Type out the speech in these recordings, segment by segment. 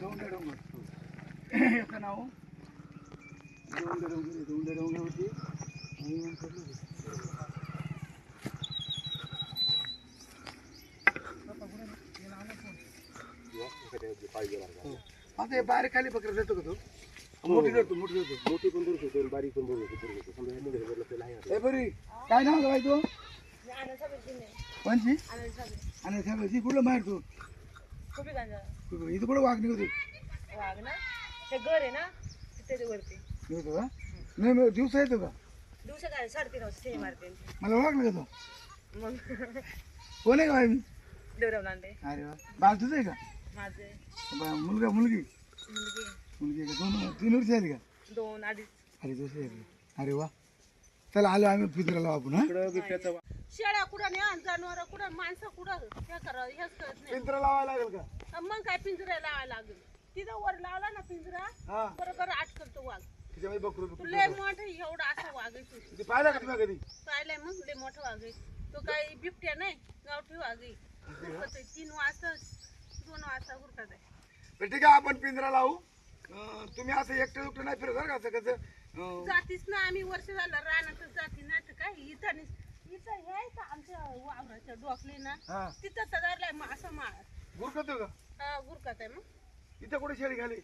दोन डोंगर एका नाव दोन डोंगर डोंगर होती आता हे बारीक खाली पकडत येतो का तू? मोठी धरतो मोठी धरतो मोठी पण धरू शकतो आणि बारीक पण धरू शकतो धरू शकतो समजा ह्याने धरलं तर आहे आता. ए बरी काय नाव काय तो। आणि साहेब कुठलं इथं कुठं वाघ ना? ते घर आहे ना? तिथे वरती येतो का नाही मग दिवसा येतो का दिवसा काय साडेतीन वाजता ते मारते मला ओळखलं का तो मग कोण आहे का बाई मी देवराव लांडे अरे वा। बाळ तुझं आहे का माझे बा- मुलगा मुलगी। मुलगी। मुलगी आहे का? दोन तीन वर्ष झाली का? दोन अडीच. अरे दुसरी आहे का? अरे वा. चला आलो आम्ही पित्राला आपण हा? शेळ्या कुठं नाही जनावर कुठं माणसं कुठं? हे करा हेच करत नाही. पिंजरा लावायला लागेल का? अन मग काय पिंजरा लावायला लागेल? तिथं वर लावला ना पिंजरा हा. बरोबर आठ करतो वाघ. त्याच्यामध्ये बकरू तू बकरू लय मोठं एवढा असा वाघ आहे तू. ते पाहिलं का तुम्ही कधी? पाहिलंय मग लय मोठं वाघ आहे. तो काही बिबट्या नाही गावठी वाघ आहे. हुरकत आहे. तीन वाजता दोन वाजता हुरकत आहे बरं, ठीक आहे आपण पिंजरा लावू. तुम्ही असं एकटं एकटं नाही फिरत बरं का असं कसं? जातीच ना आम्ही वर्ष झालं रानातच जाती नाही तर काय? इथं नाही इथं हे का आमच्या वावराच्या डोकले ना? हा. तिथं सदारलाय मग असं माळ गुरकतो का हा गुरकत आहे मग? इथं कुठे शेळी खाली?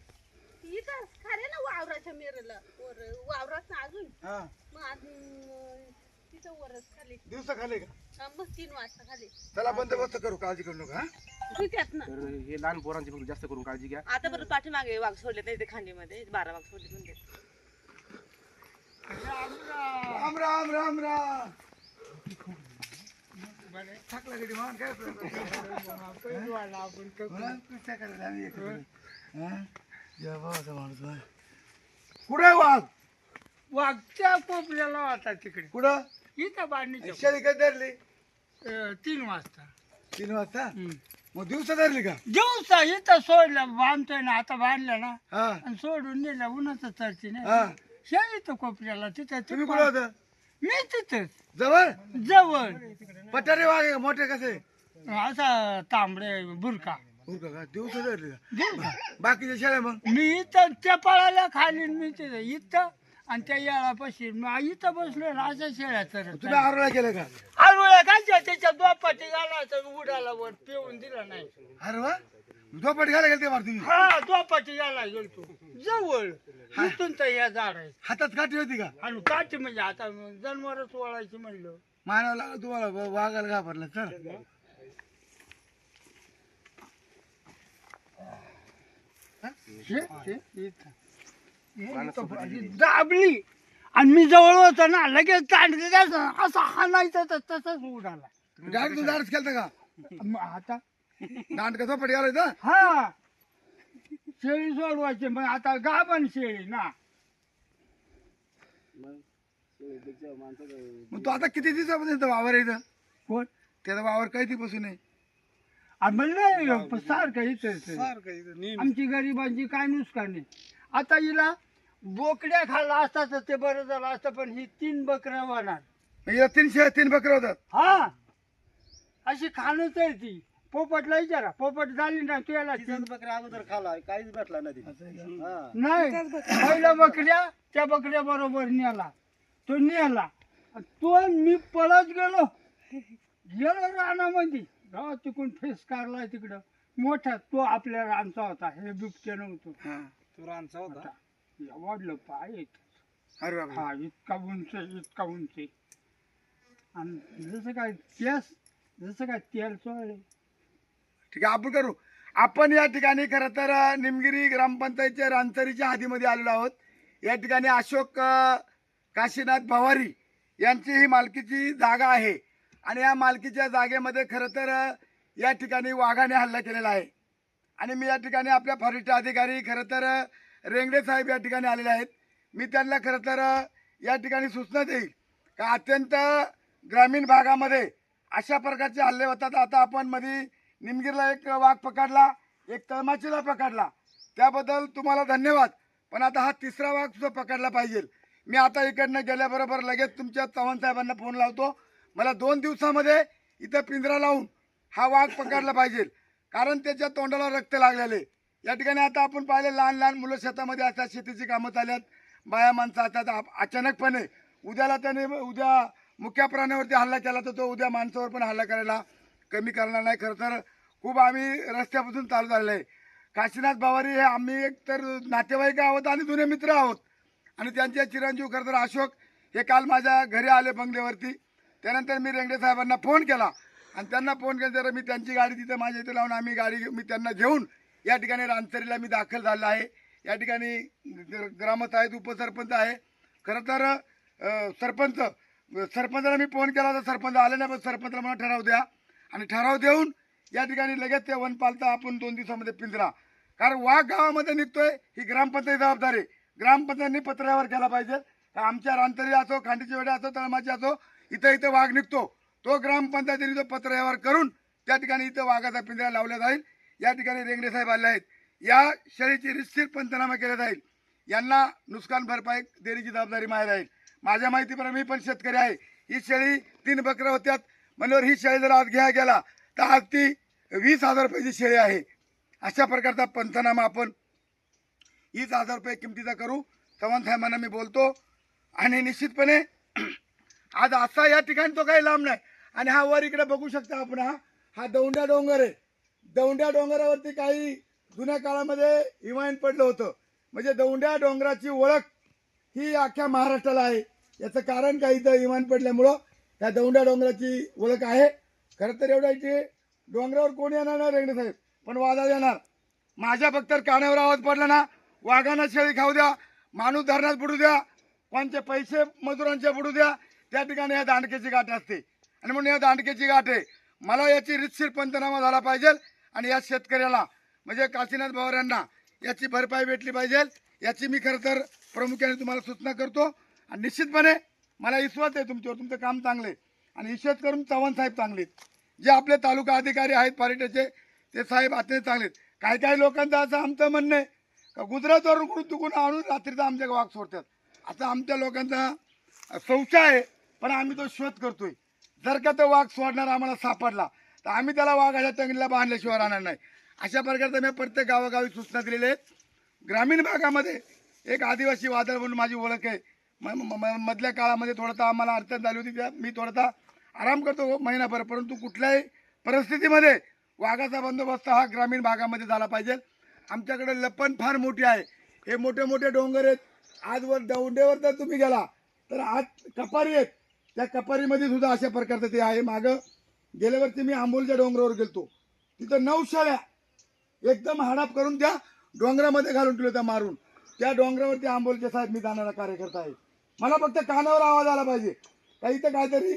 इथं खाले ना वावराच्या मेरला वर वावरात ना अजून. हा. मग अजून तिथं वरच खाली. दिवसा खाली का? हा, मग तीन वाजता खाली. चला बंदोबस्त करू काळजी करू नका हा? तिथ्यात ना. तर हे लहान पोरांची फक्त जास्त करून काळजी घ्या. आता परत पाठीमागे वाघ सोडले नाही ते खांडीमध्ये बारा वाघ सोडले म्हणजे राम राम राम राम. थकला गडी मान काय कुठे वाघ? वाघच्या पोपल्याला होता तिकडे. कुठं? इथं बांधणीच्या शेळी कधी धरली? तीन वाजता. तीन वाजता. मग दिवसा धरली का? दिवसा इथं सोडलं बांधतोय ना आता बांधलं ना. हा. आणि सोडून नेलं उन्हाचं चढती नाही. हा. हे इथं कोपऱ्याला तिथं तुम्ही कुठं होता? मी तिथंच. जवळ? जवळ. पठारे वाघ आहे का? मोठे कसे? असा तांबडे बुरका हो का? दिवसा धरली का? दिवसा. बाकीच्या शेळ्या मग? मी इथं त्या पळाला खाली आणि मी तिथं. इथं आणि त्या याळापाशी मग इथं बसलो ना अशा शेळ्या चरत तुम्ही आरोळा केलं का? आरोळ्या काय त्याच्या दोपाटी घाला तर उडाला वर पिऊन दिला नाही. अरे वा. झोपट घाला गेलते मार तुम्ही हा दोपाटी घाला गेलतो. जवळ इथून तर या झाड आहे हातात काठी होती का? आणि काठी म्हणजे आता जनावरच वळायची म्हणलं. मानावं लागलं तुम्हाला वा- वाघाला घाबरलं चल. हे- हे- इथं. इथं दाबली. आणि मी जवळ होतो ना लगेच तांडलं असं हाणायचं तर तसंच उडाला डायरेक्ट तू दारच केलता का? मग आता? दांड का झोपट घालायचं? हा. शेळी सोडवायची मग आता गाभण शेळी ना. मग तू आता किती दिवसापासून इथं वावर इथं? कोण? त्याचा वावर काही दिवसापासून नाही. आणि म्हणलं सारखं इथं आमची गरिबांची काय नुकसान नाही आता हिला बोकड्या खाल्ला असता तर ते बरं झालं असतं पण ही तीन बकऱ्या होणार म्हणजे तीन शे तीन बकरे होतात. हा. अशी खाणंच आहे ती. पोपटला विचारा. पोपट झाली ना तू याला तीन बकऱ्या अगोदर खाला काहीच भेटला नाही. नाही पहिल्या बकऱ्या त्या बकऱ्या बरोबर नेला. तो नेला. तो आणि मी पळत गेलो. गेलो रानामध्ये. गाव तिकडून फेस काढलाय तिकडं. मोठा तो आपल्या रानचा होता. हे बिबटे नव्हतं हा. तू रानचा होता? वाढलं पाय अरे हा इतका उंच इतका उंच आणि जसं काय तेस जसं काय तेल चोळले ठीक आहे आपण करू. आपण या ठिकाणी खरं तर अं, निमगिरी ग्रामपंचायतच्या रानसरीच्या हद्दीमध्ये आलेलो आहोत. या ठिकाणी अशोक अं, काशीनाथ भवारी यांची ही मालकीची जागा आहे. आणि या मालकीच्या जागेमध्ये खरं तर अं, या ठिकाणी वाघाने हल्ला केलेला आहे. आणि मी या ठिकाणी आपल्या फॉरेस्ट अधिकारी खरं तर अं, रेंगडे साहेब या ठिकाणी आलेले आहेत. मी त्यांना खरं तर या ठिकाणी सूचना देईल का अत्यंत ग्रामीण भागामध्ये अशा प्रकारचे हल्ले होतात. आता आपण मध्ये निमगिरला एक वाघ पकडला एक तळमाचीला पकडला. त्याबद्दल तुम्हाला धन्यवाद. पण आता हा तिसरा वाघ सुद्धा पकडला पाहिजे. मी आता इकडनं गेल्याबरोबर लगेच तुमच्या चव्हाण साहेबांना फोन लावतो. मला दोन दिवसामध्ये इथं पिंजरा लावून हा वाघ पकडला पाहिजे. कारण त्याच्या तोंडाला रक्त लागलेले या ठिकाणी आता आपण पाहिले लहान लहान मुलं शेतामध्ये असतात शेतीची कामं चालल्यात बाया माणसं असतात. आप- अचानकपणे उद्याला त्याने उद्या मुख्या प्राण्यावरती हल्ला केला तर तो उद्या माणसावर पण हल्ला करायला कमी करणार नाही. खरं तर खूप आम्ही रस्त्यापासून चालू झालेलं आहे. काशीनाथ बावारी हे आम्ही एक तर नातेवाईक आहोत आणि जुने मित्र आहोत. आणि त्यांचे चिरंजीव खरं तर अशोक हे काल माझ्या घरी आले बंगल्यावरती. त्यानंतर मी रेंगडे साहेबांना फोन केला. आणि त्यांना फोन केला तर मी त्यांची गाडी तिथे माझ्या इथे लावून आम्ही गाडी मी त्यांना घेऊन या ठिकाणी रानसरीला मी दाखल झाला आहे. या ठिकाणी ग- ग्रामस्थ आहेत उपसरपंच आहे. खरं तर सरपंच सरपंचाला मी फोन केला तर सरपंच आले नाही पण सरपंचाला मला ठराव द्या. आणि ठराव देऊन या ठिकाणी लगेच ते वनपालता आपण दोन दिवसामध्ये पिंजरा. कारण वाघ गावामध्ये निघतोय ही ग्रामपंचायत जबाबदारी ग्रामपंचायतनी पत्रावर केला पाहिजे. आमच्या रानतरी असो खांडीची वेडे असो तळमाची असो इथं इथं वाघ निघतो. तो ग्रामपंचायतीने तो पत्र्यावर करून त्या ठिकाणी इथं वाघाचा पिंजरा लावला जाईल. या ठिकाणी रेंगडे साहेब आले आहेत. या शेळीची रिस्थिर पंचनामा केला जाईल. यांना नुकसान भरपाई देण्याची जबाबदारी माहीत राहील माझ्या माहितीप्रमाणे मी पण शेतकरी आहे. ही शेळी तीन बकऱ्या होत्यात. म्हणल्यावर ही शेळी जर आज घ्या गेला तर आज ती वीस हजार रुपयाची शेळी आहे. अशा प्रकारचा पंचनामा आपण वीस हजार रुपये किमतीचा करू. चव्हाण साहेबांना मी बोलतो. आणि निश्चितपणे आज असा या ठिकाणी तो काही लांब नाही. आणि हा वर इकडे बघू शकता आपण हा. हा दौंड्या डोंगर आहे. दौंड्या डोंगरावरती काही जुन्या काळामध्ये हिमायन पडलं होतं. म्हणजे दौंड्या डोंगराची ओळख ही अख्ख्या महाराष्ट्राला आहे. याचं कारण काही इथं हिमायन पडल्यामुळं त्या दौंड्या डोंगराची ओळख आहे. खरं तर एवढं आहे की डोंगरावर कोणी येणार नाही रेंगडे साहेब? पण वादळ येणार. माझ्या फक्त कानावर आवाज पडला ना वाघांना शेळी खाऊ द्या माणूस धरणात बुडू द्या पंचे पैसे मजुरांचे बुडू द्या त्या ठिकाणी या दांडकेची गाठ असते. आणि म्हणून या दांडकेची गाठ आहे. मला याची रितशीर पंचनामा झाला पाहिजे. आणि या शेतकऱ्याला म्हणजे काशीनाथ भावर यांना याची भरपाई भेटली पाहिजे. याची मी खरं तर प्रामुख्याने तुम्हाला सूचना करतो. आणि निश्चितपणे मला विश्वास आहे तुमच्यावर तुमचं काम चांगलं आहे. आणि विशेष करून चव्हाण साहेब चांगले आहेत. जे आपले तालुका अधिकारी आहेत पर्यटनचे ते साहेब अत्यंत चांगले आहेत. काही काही लोकांचं असं आमचं म्हणणं आहे का गुजरातवरून कुठून चुकून आणून रात्रीचा आमच्या वाघ सोडतात. असं आमच्या लोकांचा संशय आहे पण आम्ही तो शोध करतोय. जर का तो वाघ सोडणार आम्हाला सापडला तर आम्ही त्याला वाघाच्या टंगलीला बांधल्याशिवाय राहणार नाही. अशा प्रकारचं मी प्रत्येक गावोगावी सूचना दिलेल्या आहेत. ग्रामीण भागामध्ये एक आदिवासी वादळ म्हणून माझी ओळख आहे. म- म- मधल्या काळामध्ये थोडासा आम्हाला अडचण झाली होती त्या मी थोडासा आराम करतो हो महिनाभर. परंतु कुठल्याही परिस्थितीमध्ये वाघाचा बंदोबस्त हा ग्रामीण भागामध्ये झाला पाहिजे. आमच्याकडे लपण फार मोठी आहे. हे मोठे मोठे डोंगर आहेत. आजवर दौंडेवर जर तुम्ही गेला तर आज कपारी आहेत. त्या कपारीमध्ये सुद्धा अशा प्रकारचं ते आहे मागं. गेल्या वर्षी मी आंबोलच्या डोंगरावर गेलतो. तिथं नऊ शाळ्या एकदम हाडाप करून त्या डोंगरामध्ये घालून ठेवले त्या मारून. त्या डोंगरावरती आंबोलच्या साहेब मी जाणारा कार्यकर्ता आहे. मला फक्त कानावर आवाज आला पाहिजे. का इथं काहीतरी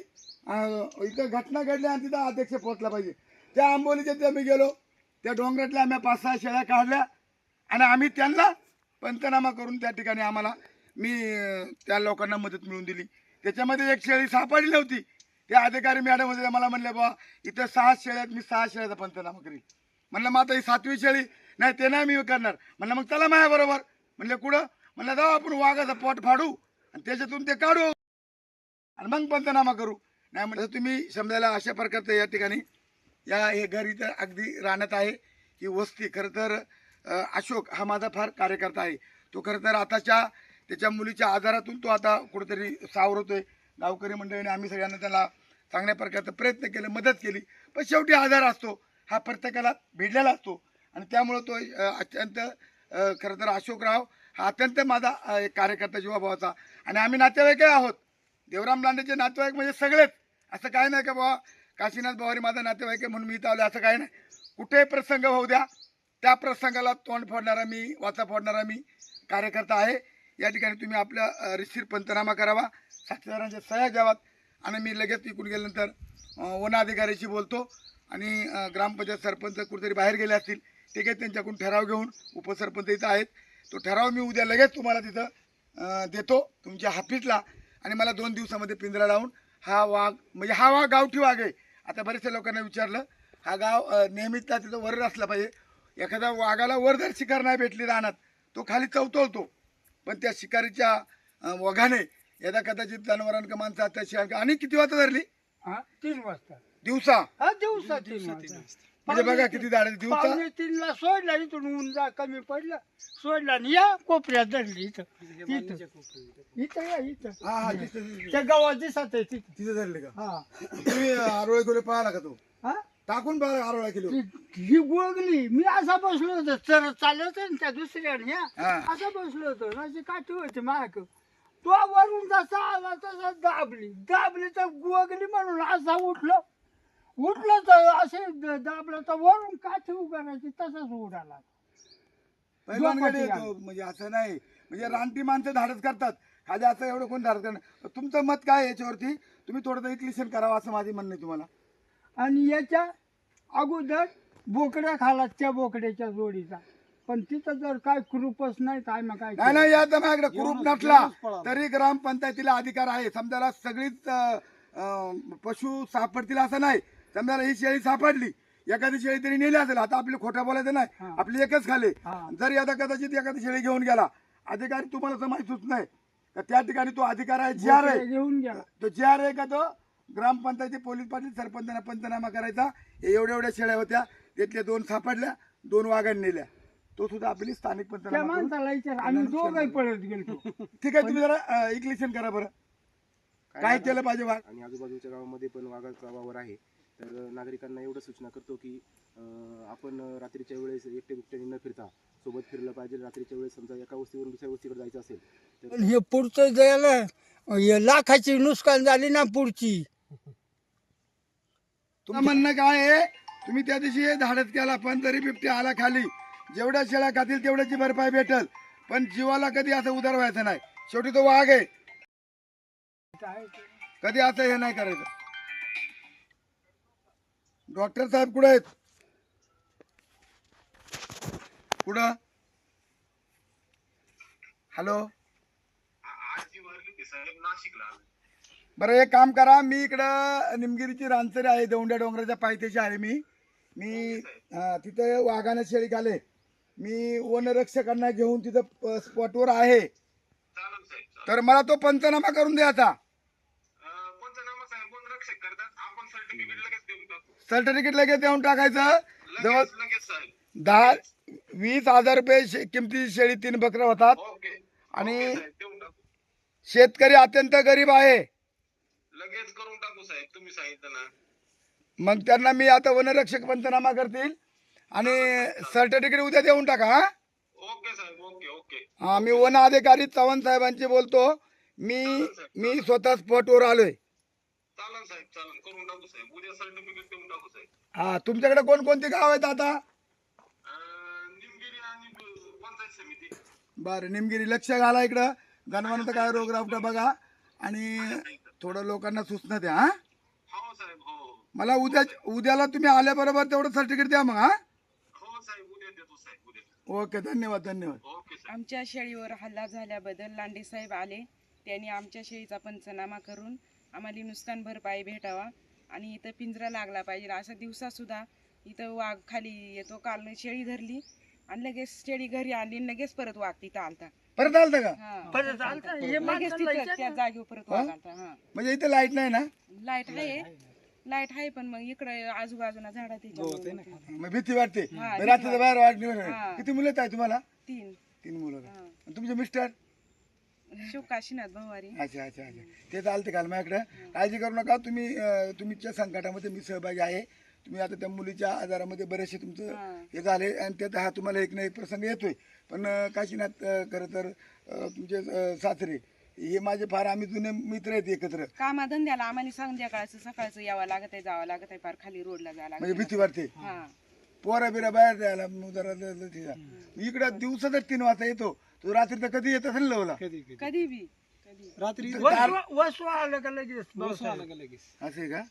इथं घटना घडली आणि तिथं अध्यक्ष पोहोचला पाहिजे. त्या आंबोलीच्या तिथे मी गेलो. त्या डोंगरातल्या आम्ही पाच सहा शेळ्या काढल्या आणि आम्ही त्यांना पंचनामा करून त्या ठिकाणी आम्हाला मी त्या लोकांना मदत मिळवून दिली. त्याच्यामध्ये एक शेळी सापडली नव्हती. ते अधिकारी मॅडम होते मला म्हणले बा इथं सहा शेळ्या आहेत मी सहा शेळ्याचा पंचनामा करील म्हणलं मग आता ही सातवी शेळी नाही ते नाही मी करणार. म्हणलं मग चला माझ्या बरोबर. म्हणलं कुठं? म्हणलं जाऊ आपण वाघाचा पोट फाडू आणि त्याच्यातून ते काढू आणि मग पंचनामा करू. नाही म्हणलं तुम्ही समजायला अशा प्रकारचं या ठिकाणी या हे घर इथं अगदी राहण्यात आहे ही वस्ती खरं तर अशोक हा माझा फार कार्यकर्ता आहे. तो खरं तर आताच्या त्याच्या मुलीच्या आजारातून तो आता कुठेतरी सावरतोय. गावकरी मंडळीने आम्ही सगळ्यांना त्याला चांगल्या प्रकारचा प्रयत्न केले मदत केली. पण शेवटी आजार असतो. हा प्रत्येकाला भिडलेला असतो. आणि त्यामुळं तो अत्यंत खरं तर अशोकराव हा अत्यंत माझा एक कार्यकर्ता जीवाभावाचा आणि आम्ही नातेवाईक आहोत. देवराम लांडेचे नातेवाईक म्हणजे सगळेच. असं काय नाही का बाबा काशीनाथ भावारी माझा नातेवाईक आहे म्हणून मी इथं आलो असं काय नाही. कुठेही प्रसंग होऊ द्या. त्या प्रसंगाला तोंड फोडणारा मी वाचा फोडणारा मी कार्यकर्ता आहे. या ठिकाणी तुम्ही आपल्या रिशीर पंतनामा पंचनामा करावा. साक्षीदारांच्या सह्या द्यावात आणि मी लगेच इकडून गेल्यानंतर वन अधिकाऱ्याशी बोलतो. आणि ग्रामपंचायत सरपंच कुठेतरी बाहेर गेले असतील ठीक आहे त्यांच्याकडून ठराव घेऊन उपसरपंच इथं आहेत. तो ठराव मी उद्या लगेच तुम्हाला तिथं देतो. तुमच्या हाफीसला आणि मला दोन दिवसामध्ये पिंजरा लावून हा वाघ म्हणजे हा वाघ गावठी वाघ आहे. आता बऱ्याचशा लोकांना विचारलं हा गाव नेहमीचा तिथं वर असला पाहिजे. एखाद्या वाघाला वर जर शिकार नाही भेटली रानात तो खाली चवतळतो पण त्या शिकारीच्या वाघाने वघाने यदा कदाचित जनावरांका माणसं त्याशिवाय आणि किती वाजता धरली? हा तीन वाजता. दिवसा? हा दिवसा तीन वाजता. म्हणजे बघा किती झाड दिवसा? पावणे तीनला सोडला इथून ऊन जा कमी पडलं. सोडला आणि या कोपऱ्यात धरली इथं. इथं. इथं. या इथं. हा हा तिथं त्या गावात दिसत आहे तिथं. तिथं धरले का? हा. तुम्ही आरोळ्या किलो पाहिला का तो. हा? टाकून पाहिला आरोळ्या किलो ही गोगली. मी असा बसलो होतो तर चालत ना त्या दुसऱ्याने हा. असा बसलो होतो. माझी काठी होती माग. तो वरून जसा आला तसा दाबली. दाबली तर गोगली म्हणून असा उठलो. उठलो तर असे द- दाबलं तर वरून काठी उगारायची तसाच उडाला. पैलवानकडे झोपाटी येतो म्हणजे असं नाही. म्हणजे रानटी माणसं धाडस करतात. खाली असं एवढं कोण धाडस करणार? तुमचं मत काय आहे याच्यावरती? तुम्ही थोडं इक्लिशन करावं असं माझे म्हणणं आहे तुम्हाला. आणि याच्या अगोदर बोकड्या खाला त्या बोकड्याच्या जोडीचा. पण तिथं जर काय कृपच नाही काय मग काय नाही नाही आता माझ्याकडे कुरूप नसला तरी ग्रामपंचायतीला अधिकार आहे. समजायला सगळीच अं, अं, पशु सापडतील असं नाही. समजायला ही शेळी सापडली एखादी शेळी तरी नेली असेल आता आपली खोटं बोलायचं नाही. हा. आपली एकच खाली. हा. जर आता कदाचित एखादी शेळी घेऊन गेला अधिकारी तुम्हाला असं माहितीच नाही. का त्या ठिकाणी तो अधिकार आहे जी आर आहे. घेऊन गेला. तो जी आर आहे का तो? ग्रामपंचायती पोलीस पाटील सरपंचांना पंचनामा करायचा. हे एवढ्या एवढ्या शेळ्या होत्या त्यातल्या दोन सापडल्या दोन वाघांनी नेल्या. तो सुद्धा आपली स्थानिक त्या पंचनामा करून- माणसाला विचार आम्ही दोघंही पळत गेलो. ठीक आहे तुम्ही जरा इक्लिशन करा बरं. काय केलं पाहिजे वाघ आणि आजूबाजूच्या गावामध्ये पण वाघाचा वावर आहे. तर नागरिकांना एवढं सूचना करतो की अं, आपण रात्रीच्या वेळेस एकटे बिकट्याने न फिरता सोबत फिरलं पाहिजे. रात्रीच्या वेळेस समजा एका वस्तीवरून दुसऱ्या वस्तीकडे जायचं असेल तर पण हे पुढचं द्यायला हे लाखाची नुकसान झाली ना पुढची. तुमचं म्हणणं काय आहे? तुम्ही त्या दिवशी हे धाडस केला पण तरी बिबट्या आला खाली. जेवढ्या शेळ्या खातील तेवढ्याची भरपाई भेटल. पण जीवाला कधी असं उधार व्हायचं नाही. शेवटी तो वाघ आहे. कधी असं हे नाही करायचं. डॉक्टर साहेब कुठे आहेत? कुठं? हॅलो? बरं एक काम करा. मी इकडं निमगिरीची रानसरी आहे. दौंड्या डोंगराच्या पायथ्याशी आहे मी. मी हा, तिथे वाघाने शेळी आले मी वनरक्षकांना घेऊन तिथं स्पॉटवर आहे. तर मला तो पंचनामा करून द्यायचा सर्टिफिकेट लगेच देऊन टाकायचं. जवळ दहा वीस हजार रुपये किमतीची शेळी तीन बकरं होतात. आणि शेतकरी अत्यंत गरीब आहे. लगेच करून टाकू साहेब. तुम्ही सांगितलं ना. मग त्यांना मी आता वनरक्षक पंचनामा करतील. आणि सर्टिफिकेट उद्या देऊन टाका हा? ओके साहेब ओके ओके. हा मी वन अधिकारी चव्हाण साहेबांची बोलतो. मी मी स्वतः स्पॉटवर आलोय. चालन साहेब चालन करून टाकू साहेब. उद्या सर्टिफिकेट देऊन टाकू साहेब. हा तुमच्याकडे कोणकोणती गाव आहेत आता? अं, निमगिरी आणि ब- पंचायत समिती. बरं निमगिरी लक्ष घाला इकडं. जनावरांचा काय रोग रावटा बघा. आणि थोडं लोकांना सूचना द्या हा? हो साहेब हो हो. मला उद्या उद्याला तुम्ही आल्याबरोबर तेवढं सर्टिफिकेट द्या मग हो साहेब उद्या देतो साहेब उद्या ओके धन्यवाद धन्यवाद. ओके आमच्या शेळीवर हल्ला झाल्याबद्दल लांडे साहेब आले. त्यांनी आमच्या शेळीचा पंचनामा करून आम्हाला नुकसान भरपाई भेटावा आणि इथं पिंजरा लागला पाहिजे. असं दिवसा सुद्धा इथं वाघ खाली येतो काल शेळी धरली आणि लगेच शेळी घरी आणली आणि लगेच परत वाघ तिथं आलता. परत आलतं का? हा. परत आलता? हे लगेच माणसाला तिथं त्या जागेवर परत वाघ आलता हा. म्हणजे इथे लाइट नाही ना? लाइट आहे. लाइट आहे पण मग इकडे आजूबाजूला झाडा त्याच्यामुळे मग भीती वाटते. हा, मग रात्रीचं बाहेर वाटणे हा. किती मुलं आहेत तुम्हाला? तीन. तीन मुलं का? हा. आणि तुमचे मिस्टर? शिव काशीनाथ भवारी. अच्छा अच्छा अच्छा. ते चालते काल माझ्याकडे. काळजी करू नका. तुम्ही अं, तुमच्या संकटामध्ये मी सहभागी आहे. तुम्ही आता त्या मुलीच्या आजारामध्ये बरेचसे तुमचं हा. हे झाले आणि त्यात हा तुम्हाला एक ना एक प्रसंग येतोय. पण अं, काशीनाथ अं, खरं तर अं, तुमचे अं, सासरे हे माझे फार आम्ही जुने मित्र आहेत एकत्र. कामाधंद्याला आम्हाला संध्याकाळचं सकाळचं यावं लागत आहे जावं लागत आहे फार खाली रोडला जावं लागत म्हणजे. भीती वाटते हा. पोरा बिरा बाहेर जायला जरा तिचा इकडं दिवसाचा तीन वाजता येतो. तो रात्री तर कधी येत असेल लवला कधी बी. कधी वसवा वसवा आलं का लगेच? पावसाळ्यात. असं आहे का?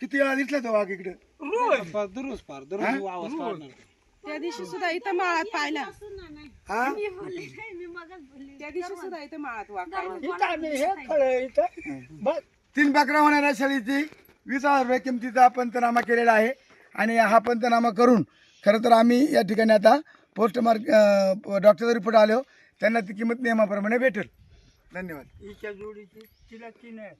किती वेळा दिसला तो वाघ इकडे? रोज. त्या दिवशी सुद्धा इथं माळात पाहिला. हा? मी मगच बोलली त्या दिवशी सुद्धा इथं माळात वाघ पाहिला इथं आम्ही हे खळं इथं बस. तीन बकरा होणाऱ्या शेळीची वीस हजार रुपये किमतीचा पंचनामा केलेला आहे. आणि हा पंचनामा करून खरं तर आम्ही या ठिकाणी आता पोस्टमार्क डॉक्टरचा रिपोर्ट आलो त्यांना ती किंमत नियमाप्रमाणे भेटेल. धन्यवाद. हिच्या जोडीची तिला तीन आहे.